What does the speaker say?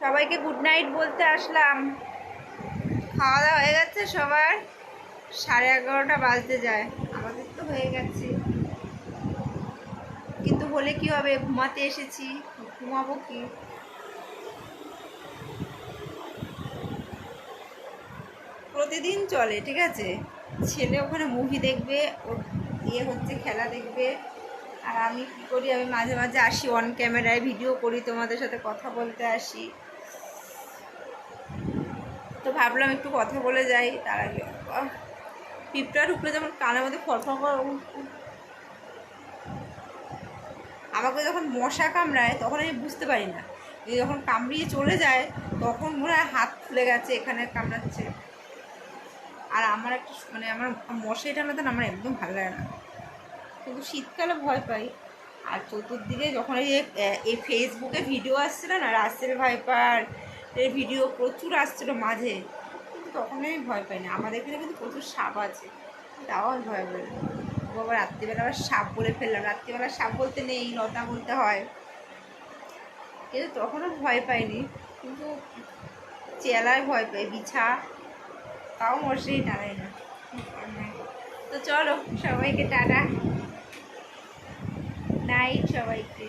সবাইকে good night বলতে আসলাম। খাওয়া দাওয়া হয়ে গেছে সবার। সাড়ে এগারোটা বাজতে যায়। আমাদের তো হয়ে গেছে। কিন্তু হলে কি হবে? ঘুমাতে এসেছি। ঘুমাবো কি? প্রতিদিন চলে, ঠিক আছে? ছেলে ওখানে মুভি দেখবে, ওর ইয়ে হচ্ছে, খেলা দেখবে। আর আমি কী করি? আমি মাঝে মাঝে আসি অন ক্যামেরায় ভিডিও করি, তোমাদের সাথে কথা বলতে আসি। ভাবলাম একটু কথা বলে যাই, তার আগে। পিঁপড়ার উপরে যেমন কানের মধ্যে ফরফর আমাকে যখন মশা কামড়ায়, তখন আমি বুঝতে পারি না। যখন কামড়িয়ে চলে যায়, তখন মনে হয় হাত ফুলে গেছে, এখানে কামড়াচ্ছে। আর আমার একটা মানে আমার মশাই টানাতে না, আমার একদম ভালো লাগে না। কিন্তু শীতকালে ভয় পাই। আর চতুর্দিকে যখন এই ফেসবুকে ভিডিও আসছিল না, রাসেল ভাইপার এর ভিডিও প্রচুর আসছিল মাঝে, কিন্তু তখন আমি ভয় পাই না আমাদের এখানে কিন্তু প্রচুর সাপ আছে, তাও আমি ভয় পাই না বাবা রাত্রিবেলা আবার সাপ বলে ফেললাম, রাত্রিবেলা সাপ বলতে নেই, লতা বলতে হয়। কিন্তু তখনও ভয় পাইনি, কিন্তু চেলায় ভয় পাই, বিছা, তাও মশারি টানাই না। তো চলো, সবাইকে টাটা। নাইট সবাইকে।